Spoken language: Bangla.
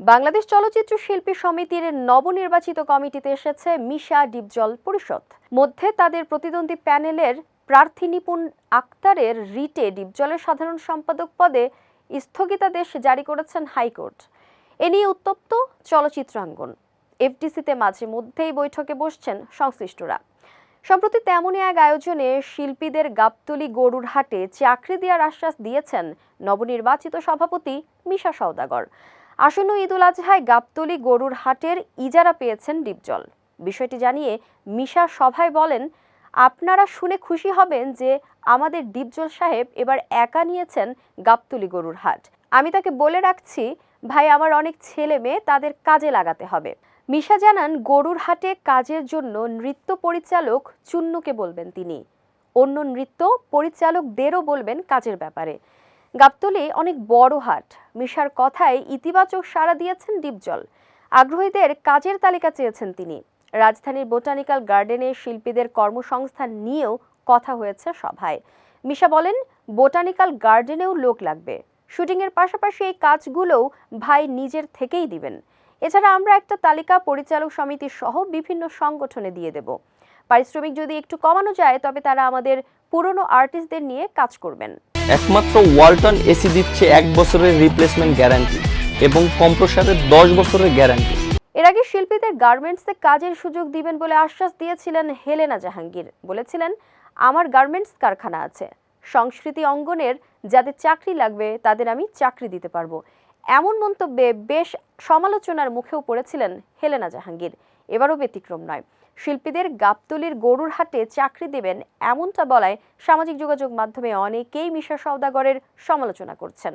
বাংলাদেশ চলচ্চিত্র শিল্পী সমিতির নবনির্বাচিত কমিটিতে এসেছে মিশা ডিপজল পরিষদ। মধ্যে তাদের প্রতিদ্বন্দ্বী প্যানেলের প্রার্থী নিপুণ আক্তারের রিটে ডিপজলের সাধারণ সম্পাদক পদে স্থগিতাদেশ জারি করেছেন হাইকোর্ট। এ নিয়ে উত্তপ্ত চলচ্চিত্রাঙ্গন। এফডিসিতে মাঝে মধ্যেই বৈঠকে বসছেন সংশ্লিষ্টরা। সম্প্রতি তেমনই এক আয়োজনে শিল্পীদের গাবতলি গরুর হাটে চাকরি দেওয়ার আশ্বাস দিয়েছেন নবনির্বাচিত সভাপতি মিশা সওদাগর। আসন্ন ঈদুল আজহায় গাবতলি গরুর হাটের ইজারা পেয়েছেন ডিপজল। বিষয়টি জানিয়ে মিশা সভায় বলেন, আপনারা শুনে খুশি হবেন যে আমাদের ডিপজল সাহেব এবার একা নিয়েছেন গাবতলি গরুর হাট। আমি তাকে বলে রাখছি, ভাই, আমার অনেক ছেলে মেয়ে, তাদের কাজে লাগাতে হবে। মিশা জানান, গরুর হাটে কাজের জন্য নৃত্য পরিচালক চুন্নুকে বলবেন তিনি। অন্য নৃত্য পরিচালকদেরও বলবেন কাজের ব্যাপারে। গাবতলি অনেক বড় হাট। মিশার কথায় ইতিবাচক সাড়া দিয়েছেন ডিপজল। আগ্রহীদের কাজের তালিকা চেয়েছেন তিনি। রাজধানীর বোটানিক্যাল গার্ডেনে শিল্পীদের কর্মসংস্থান নিয়েও কথা হয়েছে সভায়। মিশা বলেন, বোটানিক্যাল গার্ডেনেও লোক লাগবে। শুটিংয়ের পাশাপাশি এই কাজগুলোও ভাই নিজের থেকেই দিবেন। এছাড়া আমরা একটা তালিকা পরিচালক সমিতি সহ বিভিন্ন সংগঠনে দিয়ে দেব। পারিশ্রমিক যদি একটু কমানো যায়, তবে তারা আমাদের পুরনো আর্টিস্টদের নিয়ে কাজ করবেন। একমাত্র ওয়ালটন এসি দিচ্ছে এক বছরের রিপ্লেসমেন্ট গ্যারান্টি এবং কম্প্রসারের দশ বছরের গ্যারান্টি এর আগে শিল্পীদের গার্মেন্টসে কাজের সুযোগ দিবেন বলে আশ্বাস দিয়েছিলেন হেলেনা জাহাঙ্গীর। বলেছিলেন, আমার গার্মেন্টস কারখানা আছে। সংস্কৃতি অঙ্গনের যাদের চাকরি লাগবে, তাদের আমি চাকরি দিতে পারব। এমন মন্তব্যে বেশ সমালোচনার মুখেও পড়েছিলেন হেলেনা জাহাঙ্গীর। এবারও ব্যতিক্রম নয়। শিল্পীদের গাবতলির গরুর হাটে চাকরি দেবেন এমনটা বলায় সামাজিক যোগাযোগ মাধ্যমে অনেকেই মিশা সওদাগরের সমালোচনা করছেন।